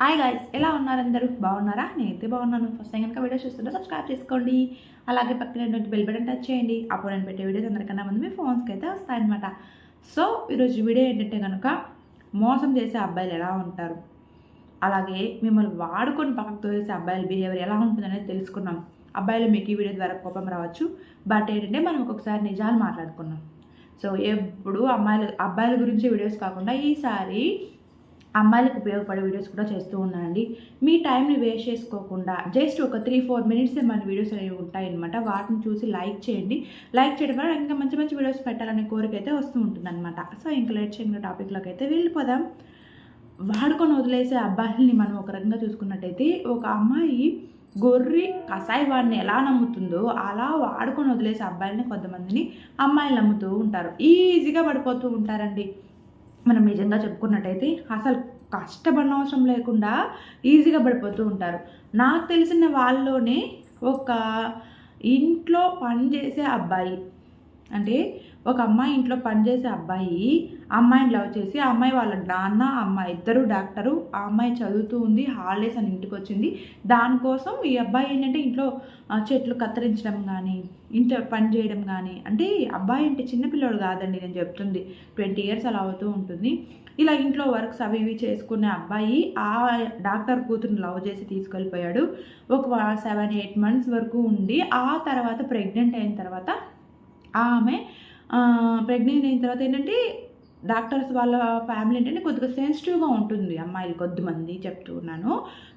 Hi guys ఎలా ఉన్నారు అందరూ? బాగున్నారా? నేనైతే బాగున్నాను. ఫస్ట్ టైం కనుక వీడియో చూస్తుంటే సబ్స్క్రైబ్ చేసుకోండి. అలాగే పక్కన బెల్ బటన్ టచ్ చేయండి. అప్పుడు నేను పెట్టే వీడియోస్ అందరికన్నా ముందు మీ ఫోన్స్కి అయితే వస్తాయన్నమాట. సో ఈరోజు వీడియో ఏంటంటే కనుక మోసం చేసే అబ్బాయిలు ఎలా ఉంటారు? అలాగే మిమ్మల్ని వాడుకొని పక్కకు తోసేసే అబ్బాయిల బిహేవియర్ ఎలా ఉంటుందనేది తెలుసుకున్నాం. అబ్బాయిలు మీకు ఈ వీడియో ద్వారా కోపం రావచ్చు. బట్ ఏంటంటే మనం ఒక్కొక్కసారి నిజాలు మాట్లాడుకున్నాం. సో ఎప్పుడు అమ్మాయిలు అబ్బాయిల గురించి వీడియోస్ కాకుండా ఈసారి అమ్మాయిలకు ఉపయోగపడే వీడియోస్ కూడా చేస్తూ ఉన్నానండి. మీ టైంని వేస్ట్ చేసుకోకుండా జస్ట్ ఒక త్రీ ఫోర్ మినిట్స్ మన వీడియోస్ అనేవి ఉంటాయన్నమాట. వాటిని చూసి లైక్ చేయండి. లైక్ చేయడం వల్ల ఇంకా మంచి మంచి వీడియోస్ పెట్టాలనే కోరిక అయితే వస్తూ ఉంటుందన్నమాట. సో ఇంకా లేట్ చేయకుండా టాపిక్లోకి అయితే వెళ్ళిపోదాం. వాడుకొని వదిలేసే అబ్బాయిల్ని మనం ఒక రకంగా చూసుకున్నట్టయితే ఒక అమ్మాయి గొర్రె కషాయి వాడిని ఎలా నమ్ముతుందో అలా వాడుకొని వదిలేసే అబ్బాయిలని కొంతమందిని అమ్మాయిలు నమ్ముతూ ఉంటారు. ఈజీగా పడిపోతూ ఉంటారండి. మనం నిజంగా చెప్పుకున్నట్టయితే అసలు కష్టపడిన అవసరం లేకుండా ఈజీగా పడిపోతూ ఉంటారు. నాకు తెలిసిన వాళ్ళలోనే ఒక ఇంట్లో పనిచేసే అబ్బాయి అంటే ఒక అమ్మాయి ఇంట్లో పనిచేసే అబ్బాయి అమ్మాయిని లవ్ చేసి ఆ అమ్మాయి వాళ్ళ నాన్న అమ్మాయి ఇద్దరు డాక్టరు ఆ అమ్మాయి చదువుతూ ఉంది హాలిడేస్ అని ఇంటికి వచ్చింది. దానికోసం ఈ అబ్బాయి ఏంటంటే ఇంట్లో చెట్లు కత్తిరించడం కానీ ఇంట్లో పని చేయడం కానీ అంటే అబ్బాయి అంటే చిన్నపిల్లోడు కాదండి నేను చెప్తుంది. ట్వంటీ ఇయర్స్ అలా అవుతూ ఉంటుంది. ఇలా ఇంట్లో వర్క్స్ అవి ఇవి చేసుకునే అబ్బాయి ఆ డాక్టర్ కూతురుని లవ్ చేసి తీసుకెళ్ళిపోయాడు. ఒక సెవెన్ ఎయిట్ మంత్స్ వరకు ఉండి ఆ తర్వాత ప్రెగ్నెంట్ అయిన తర్వాత ఆమె ప్రెగ్నెంట్ అయిన తర్వాత ఏంటంటే డాక్టర్స్ వాళ్ళ ఫ్యామిలీ ఏంటంటే కొద్దిగా సెన్సిటివ్గా ఉంటుంది. అమ్మాయిలు కొద్దిమంది చెప్తూ ఉన్నాను.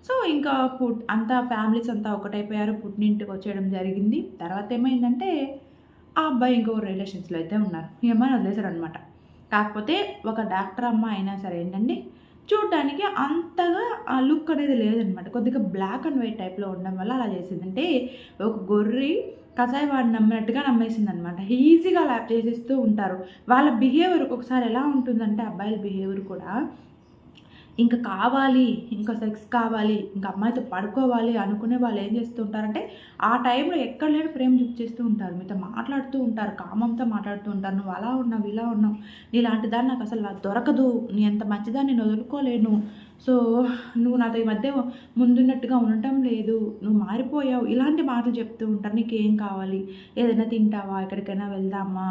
సో ఇంకా పుట్ అంతా ఫ్యామిలీస్ అంతా ఒకటైపోయారు. పుట్టినింటికి వచ్చేయడం జరిగింది. తర్వాత ఏమైందంటే ఆ అబ్బాయి ఇంకో రిలేషన్స్లో అయితే ఉన్నారు. ఈ అమ్మాయిని వదిలేశారు అనమాట కాకపోతే ఒక డాక్టర్ అమ్మ అయినా సరే ఏంటండి చూడడానికి అంతగా ఆ లుక్ అనేది లేదనమాట కొద్దిగా బ్లాక్ అండ్ వైట్ టైప్లో ఉండడం వల్ల అలా చేసింది. అంటే ఒక గొర్రె కషాయ వాడిని నమ్మినట్టుగా నమ్మేసింది అనమాట ఈజీగా ల్యాప్ చేసేస్తూ ఉంటారు. వాళ్ళ బిహేవియర్ ఒక్కొక్కసారి ఎలా ఉంటుందంటే అబ్బాయిల బిహేవియర్ కూడా ఇంకా కావాలి ఇంకా సెక్స్ కావాలి ఇంకా అమ్మాయితో పడుకోవాలి అనుకునే వాళ్ళు ఏం చేస్తూ ఉంటారంటే ఆ టైంలో ఎక్కడ లేని ప్రేమ చూపించేస్తూ ఉంటారు. మీతో మాట్లాడుతూ ఉంటారు కామంతో మాట్లాడుతూ ఉంటారు. నువ్వు అలా ఉన్నావు ఇలా ఉన్నావు నీలాంటి దాన్ని నాకు అసలు దొరకదు నీ ఎంత మంచిదాన్ని నేను వదులుకోలేను సో నువ్వు నాతో ఈ మధ్య ముందున్నట్టుగా ఉండటం లేదు. నువ్వు మారిపోయావు. ఇలాంటి మాటలు చెప్తూ ఉంటారు. నీకు ఏం కావాలి? ఏదైనా తింటావా? ఎక్కడికైనా వెళ్దామా?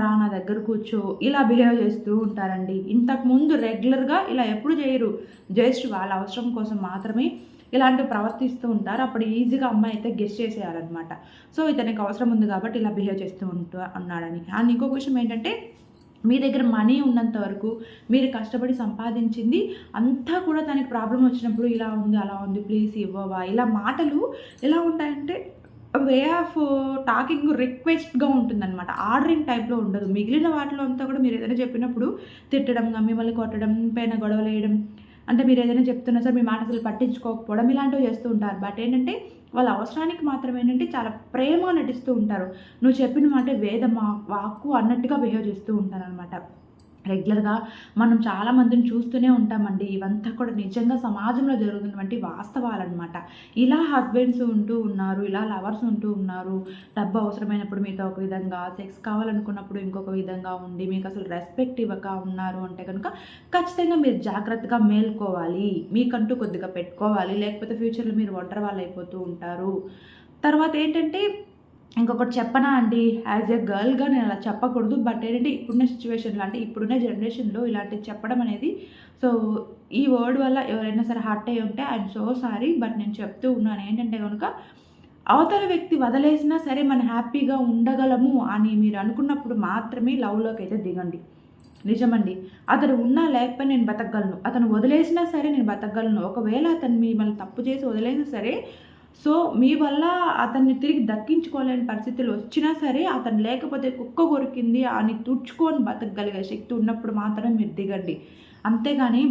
రా నా దగ్గర కూర్చో. ఇలా బిహేవ్ చేస్తూ ఉంటారండి. ఇంతకు ముందు రెగ్యులర్గా ఇలా ఎప్పుడు చేయరు. జస్ట్ వాళ్ళ అవసరం కోసం మాత్రమే ఇలాంటివి ప్రవర్తిస్తూ ఉంటారు. అప్పుడు ఈజీగా అమ్మాయి అయితే గెస్ట్ చేసేయాలన్నమాట. సో ఇతనికి అవసరం ఉంది కాబట్టి ఇలా బిహేవ్ చేస్తూ ఉంటా అన్నాడని అండ్ ఇంకో విషయం ఏంటంటే మీ దగ్గర మనీ ఉన్నంత వరకు మీరు కష్టపడి సంపాదించింది అంతా కూడా తనకి ప్రాబ్లం వచ్చినప్పుడు ఇలా ఉంది అలా ఉంది ప్లీజ్ ఇవ్వవా? ఇలా మాటలు ఎలా ఉంటాయంటే వే ఆఫ్ టాకింగ్ రిక్వెస్ట్గా ఉంటుందన్నమాట. ఆర్డరింగ్ టైప్లో ఉండదు. మిగిలిన వాటిలో అంతా కూడా మీరు ఏదైనా చెప్పినప్పుడు తిట్టడం మిమ్మల్ని కొట్టడం పైన గొడవలు వేయడం అంటే మీరు ఏదైనా చెప్తున్నా సార్ మీ మాట అసలు పట్టించుకోకపోవడం ఇలాంటివి చేస్తూ ఉంటారు. బట్ ఏంటంటే వాళ్ళ అవసరానికి మాత్రం ఏంటంటే చాలా ప్రేమ నటిస్తూ ఉంటారు. నువ్వు చెప్పిన మాట వేదమా వాక్కు అన్నట్టుగా బిహేవ్ చేస్తూ ఉంటారు అనమాట రెగ్యులర్గా మనం చాలా మందిని చూస్తూనే ఉంటామండి. ఇవంతా కూడా నిజంగా సమాజంలో జరుగుతున్నటువంటి వాస్తవాలన్నమాట. ఇలా హస్బెండ్స్ ఉంటూ ఉన్నారు ఇలా లవర్స్ ఉంటూ ఉన్నారు. డబ్బు అవసరమైనప్పుడు మీతో ఒక విధంగా సెక్స్ కావాలనుకున్నప్పుడు ఇంకొక విధంగా ఉండి మీకు అసలు రెస్పెక్ట్ ఇవ్వక ఉన్నారు అంటే కనుక ఖచ్చితంగా మీరు జాగ్రత్తగా మేల్కోవాలి. మీకంటూ కొద్దిగా పెట్టుకోవాలి. లేకపోతే ఫ్యూచర్లో మీరు ఒంటరి వాళ్ళు అయిపోతూ ఉంటారు. తర్వాత ఏంటంటే ఇంకొకటి చెప్పనా అండి? యాజ్ ఎ గర్ల్గా నేను అలా చెప్పకూడదు. బట్ ఏంటంటే ఇప్పుడున్న సిచ్యువేషన్లో అంటే ఇప్పుడున్న జనరేషన్లో ఇలాంటివి చెప్పడం అనేది సో ఈ వర్డ్ వల్ల ఎవరైనా సరే హర్ట్ అయ్యి ఉంటే ఐఎమ్ సో సారీ బట్ నేను చెప్తూ ఉన్నాను. ఏంటంటే కనుక అవతల వ్యక్తి వదిలేసినా సరే మనం హ్యాపీగా ఉండగలము అని మీరు అనుకున్నప్పుడు మాత్రమే లవ్లోకి అయితే దిగండి. నిజమండి. అతను ఉన్నా లేకపోయినా నేను బతకగలను. అతను వదిలేసినా సరే నేను బతకగలను. ఒకవేళ అతను మిమ్మల్ని తప్పు చేసి వదిలేసినా సరే సో మీ వల్ల అతన్ని తిరిగి దక్కించుకోలేని పరిస్థితులు వచ్చినా సరే అతను లేకపోతే కుక్క కొరికింది అని తుడుచుకొని బతకగలిగే శక్తి ఉన్నప్పుడు మాత్రమే మీరు దిగండి. అంతేగాని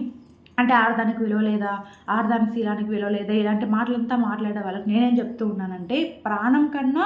అంటే ఆడదానికి విలువ లేదా ఆడదానికి శీలానికి విలువ లేదా ఇలాంటి మాటలంతా మాట్లాడే వాళ్ళకి నేనేం చెప్తూ ఉన్నానంటే ప్రాణం కన్నా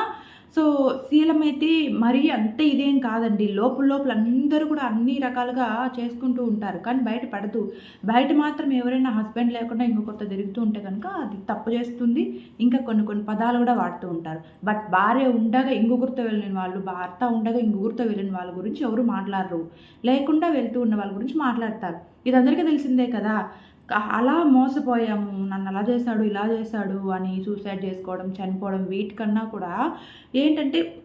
సో శీలం అయితే మరీ అంత ఇదేం కాదండి. లోపల లోపల అందరూ కూడా అన్ని రకాలుగా చేసుకుంటూ ఉంటారు. కానీ బయట పడదు. బయట మాత్రం ఎవరైనా హస్బెండ్ లేకుండా ఇంకొకరితో తిరుగుతూ ఉంటే కనుక అది తప్పు చేస్తుంది. ఇంకా కొన్ని కొన్ని పదాలు కూడా వాడుతూ ఉంటారు. బట్ భార్య ఉండగా ఇంకొకరితో వెళ్ళిన వాళ్ళు భర్త ఉండగా ఇంకొకరితో వెళ్ళిన వాళ్ళ గురించి ఎవరు మాట్లాడరు. లేకుండా వెళ్తూ ఉన్న వాళ్ళ గురించి మాట్లాడతారు. ఇది అందరికీ తెలిసిందే కదా. అలా మోసపోయాము. నన్ను అలా చేశాడు ఇలా చేశాడు అని సూసైడ్ చేసుకోవడం చనిపోవడం వీటికన్నా కూడా ఏంటంటే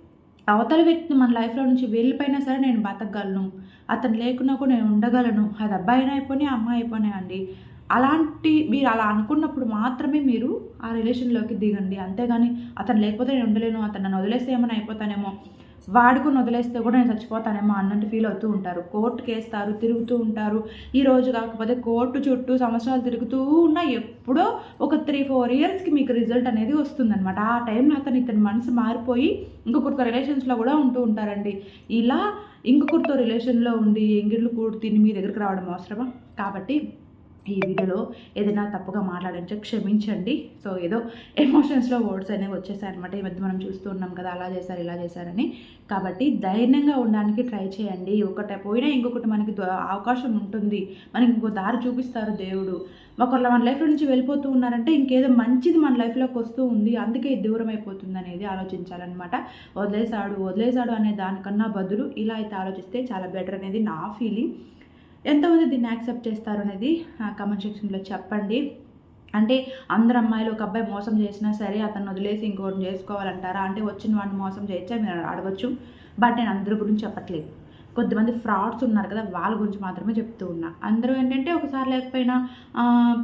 అవతల వ్యక్తి మన లైఫ్లో నుంచి వెళ్ళిపోయినా సరే నేను బతకగలను. అతను లేకున్నా కూడా నేను ఉండగలను. అది అబ్బాయి అయినా అయిపోయి అమ్మాయి అయిపోయినా అండి. అలాంటి మీరు అలా అనుకున్నప్పుడు మాత్రమే మీరు ఆ రిలేషన్లోకి దిగండి. అంతేగాని అతను లేకపోతే నేను ఉండలేను అతను నన్ను వదిలేస్తే ఏమైనా అయిపోతానేమో. వాడుకుని వదిలేస్తే కూడా నేను చచ్చిపోతానేమో అన్నట్టు ఫీల్ అవుతూ ఉంటారు. కోర్టుకి వేస్తారు తిరుగుతూ ఉంటారు. ఈ రోజు కాకపోతే కోర్టు చుట్టూ సంవత్సరాలు తిరుగుతూ ఉన్నా ఎప్పుడో ఒక త్రీ ఫోర్ ఇయర్స్కి మీకు రిజల్ట్ అనేది వస్తుందన్నమాట. ఆ టైంలో అతను ఇతని మనసు మారిపోయి ఇంకొకరితో రిలేషన్స్లో కూడా ఉంటూ ఉంటారండి. ఇలా ఇంకొకరితో రిలేషన్లో ఉండి ఎంగిళ్ళు కూడు తిని మీ దగ్గరికి రావడం అవసరమా? కాబట్టి ఈ వీడియోలో ఏదైనా తప్పుగా మాట్లాడించే క్షమించండి. సో ఏదో ఎమోషన్స్లో వర్డ్స్ అనేవి వచ్చేసాయి అనమాట ఈ మధ్య మనం చూస్తూ ఉన్నాం కదా అలా చేశారు ఇలా చేశారని. కాబట్టి ధైర్యంగా ఉండడానికి ట్రై చేయండి. ఒకటి పోయినా ఇంకొకటి మనకి అవకాశం ఉంటుంది. మనకి ఇంకో దారి చూపిస్తారు దేవుడు. ఒకళ్ళ మన లైఫ్ నుంచి వెళ్ళిపోతూ ఉన్నారంటే ఇంకేదో మంచిది మన లైఫ్లోకి వస్తూ ఉంది. అందుకే దూరం అయిపోతుంది అనేది ఆలోచించాలన్నమాట. వదిలేశాడు వదిలేశాడు అనే దానికన్నా బదులు ఇలా అయితే ఆలోచిస్తే చాలా బెటర్ అనేది నా ఫీలింగ్ ఎంతమంది దీన్ని యాక్సెప్ట్ చేస్తారు అనేది కమెంట్ సెక్షన్లో చెప్పండి. అంటే అందరు అమ్మాయిలు ఒక అబ్బాయి మోసం చేసినా సరే అతను వదిలేసి ఇంకోటి చేసుకోవాలంటారా? అంటే వచ్చిన వాడిని మోసం చేయొచ్చా మీరు అడగచ్చు. బట్ నేను అందరి గురించి చెప్పట్లేదు. కొద్దిమంది ఫ్రాడ్స్ ఉన్నారు కదా వాళ్ళ గురించి మాత్రమే చెప్తూ ఉన్నా. అందరూ ఏంటంటే ఒకసారి లేకపోయినా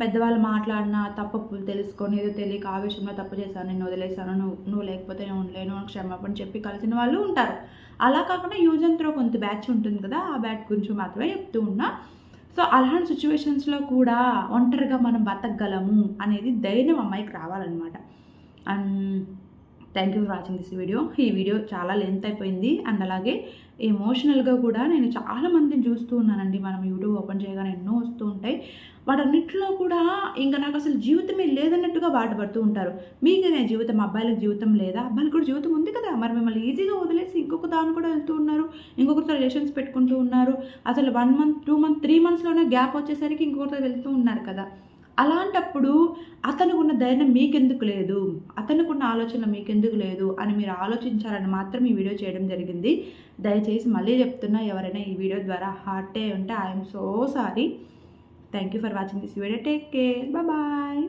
పెద్దవాళ్ళు మాట్లాడిన తప్పులు తెలుసుకొని ఏదో తెలియక ఆవేశంలో తప్పు చేశాను నేను వదిలేశాను నువ్వు నువ్వు లేకపోతే నేను ఉండలేను అని క్షమాపణ చెప్పి కలిసిన వాళ్ళు ఉంటారు. అలా కాకుండా యూజ్ అండ్ త్రో కొంత బ్యాచ్ ఉంటుంది కదా ఆ బ్యాచ్ గురించి మాత్రమే చెప్తూ ఉన్నా. సో అలాంటి సిచ్యువేషన్స్లో కూడా ఒంటరిగా మనం బతకగలము అనేది ధైర్యం అమ్మాయికి రావాలన్నమాట. And thank you for watching this video ఈ వీడియో చాలా లెంత్ అయిపోయింది. అండ్ అలాగే ఎమోషనల్గా కూడా నేను చాలామందిని చూస్తూ ఉన్నానండి. మనం యూట్యూబ్ ఓపెన్ చేయగానే ఎన్నో వస్తూ ఉంటాయి. వాటన్నిటిలో కూడా ఇంకా నాకు అసలు జీవితమే లేదన్నట్టుగా బాధపడుతూ ఉంటారు. మీకు నేను జీవితం అబ్బాయిలకు జీవితం లేదా అబ్బాయిలకు కూడా జీవితం ఉంది కదా? మరి మిమ్మల్ని ఈజీగా వదిలేసి ఇంకొక దాన్ని కూడా వెళ్తూ ఉన్నారు. ఇంకొకరితో రిలేషన్స్ పెట్టుకుంటూ ఉన్నారు. అసలు one month two month three మంత్స్లోనే gap వచ్చేసరికి ఇంకొకరితో వెళ్తూ ఉన్నారు కదా? అలాంటప్పుడు అతనికి ఉన్న ధైర్యం మీకెందుకు లేదు? అతనికి ఉన్న ఆలోచన మీకెందుకు లేదు? అని మీరు ఆలోచించాలని మాత్రం ఈ వీడియో చేయడం జరిగింది. దయచేసి మళ్ళీ చెప్తున్నా ఎవరైనా ఈ వీడియో ద్వారా హార్ట్ అయి ఉంటే I'm so sorry thank you for watching this video take care bye